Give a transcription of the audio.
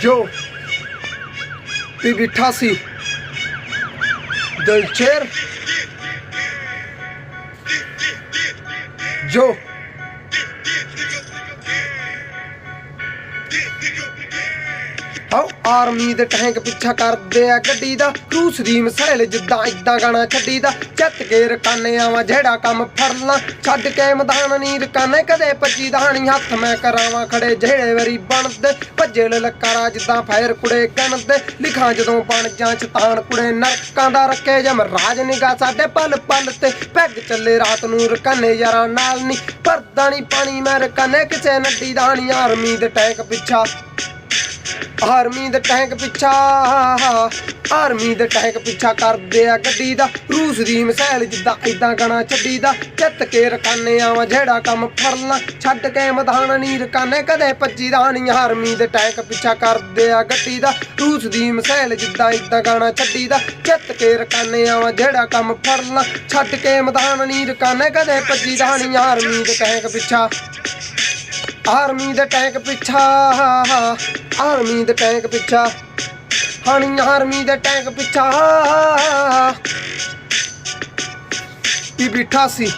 ਜੋ ਪੀਬੀ 88 ਦਲਚੇਰ। ਆਓ ਆਰਮੀ ਦੇ ਟੈਂਕ ਪਿੱਛਾ ਕਰਦੇ ਆ ਗੱਡੀ ਦਾ। ਰੂਸ ਦੀ ਮਿਸਾਈਲ ਜਿੱਦਾਂ ਇਦਾਂ ਗਾਣਾ ਛੱਡੀ ਦਾ ਚੱਤ ਕੇ ਰਕਾਨੇ ਆਵਾਂ ਜਿਹੜਾ ਕੰਮ ਫੜਨਾ ਛੱਡ ਕੇ ਮੈਦਾਨ ਨੀ ਰਕਾਨੇ, ਕਦੇ ਭੱਜੀ ਦਹਾਣੀ ਹੱਥ ਮੈਂ ਕਰਾਵਾਂ ਖੜੇ। ਜਿਹੜੇ ਵਾਰੀ ਬਣਦੇ, ਭੱਜੇ ਲਲਕਾਰਾ ਜਿੱਦਾਂ ਫਾਇਰ ਕੁੜੇ ਗਣਦੇ ਲਿਖਾਂ ਜਦੋਂ ਬਣ ਜਾਂ ਚਤਾਨ ਕੁੜੇ ਨਰਕਾਂ ਦਾ ਰੱਖੇ। ਜਮ ਰਾਜ ਨਿਗਾ ਸਾਡੇ ਪਲ ਪਲ ਤੇ ਪੈਗ ਚੱਲੇ, ਰਾਤ ਨੂੰ ਰਕਾਨੇ ਯਾਰਾਂ ਨਾਲ ਨਹੀਂ ਪਰਦਾ ਨੀ ਪਾਣੀ, ਮੈਂ ਰਕਾਨੇ ਕਿਸੇ ਨੱਡੀ ਦਾਣੀ ਆਰਮੀ ਦੇ ਟੈਂਕ ਪਿੱਛਾ ਆਰਮੀ ਦੇ ਟੈਂਕ ਪਿੱਛਾ, ਆਰਮੀ ਦੇ ਟੈਂਕ ਪਿੱਛਾ ਕਰਦੇ ਆ ਗੱਡੀ ਦਾ। ਰੂਸ ਦੀ ਮਿਸਾਈਲ ਜਿੱਦਾਂ ਇਦਾਂ ਗਾਣਾ ਛੱਡੀ ਦਾ ਚੱਤ ਕੇ ਰਕਾਨੇ ਆਵਾਂ ਜਿਹੜਾ ਕੰਮ ਫੜਨਾ। ਛੱਡ ਕੇ ਮੈਦਾਨ ਨਹੀਂ ਰਕਾਨੇ ਕਦੇ ਭੱਜੀ ਦਾ ਨਹੀਂ। ਆਰਮੀ ਦੇ ਟੈਂਕ ਪਿੱਛਾ ਕਰਦੇ ਆ ਗੱਡੀ ਦਾ। ਰੂਸ ਦੀ ਮਿਸਾਈਲ ਜਿੱਦਾਂ ਇਦਾਂ ਗਾਣਾ ਛੱਡੀ ਦਾ ਚੱਤ ਕੇ ਰਕਾਨੇ ਆਵਾਂ ਜਿਹੜਾ ਕੰਮ ਫੜਨਾ। ਛੱਡ ਕੇ ਮੈਦਾਨ ਨਹੀਂ ਰਕਾਨੇ ਕਦੇ ਭੱਜੀ ਦਾ ਨਹੀਂ। ਆਰਮੀ ਦੇ ਟੈਂਕ ਪਿੱਛਾ। ਆਰਮੀ ਦੇ ਟੈਂਕ ਪਿੱਛਾ, ਆਰਮੀ ਦੇ ਟੈਂਕ ਪਿੱਛਾ, ਹਣੀ ਆਰਮੀ ਦੇ ਟੈਂਕ ਪਿੱਛਾ। ਪੀਬੀ 88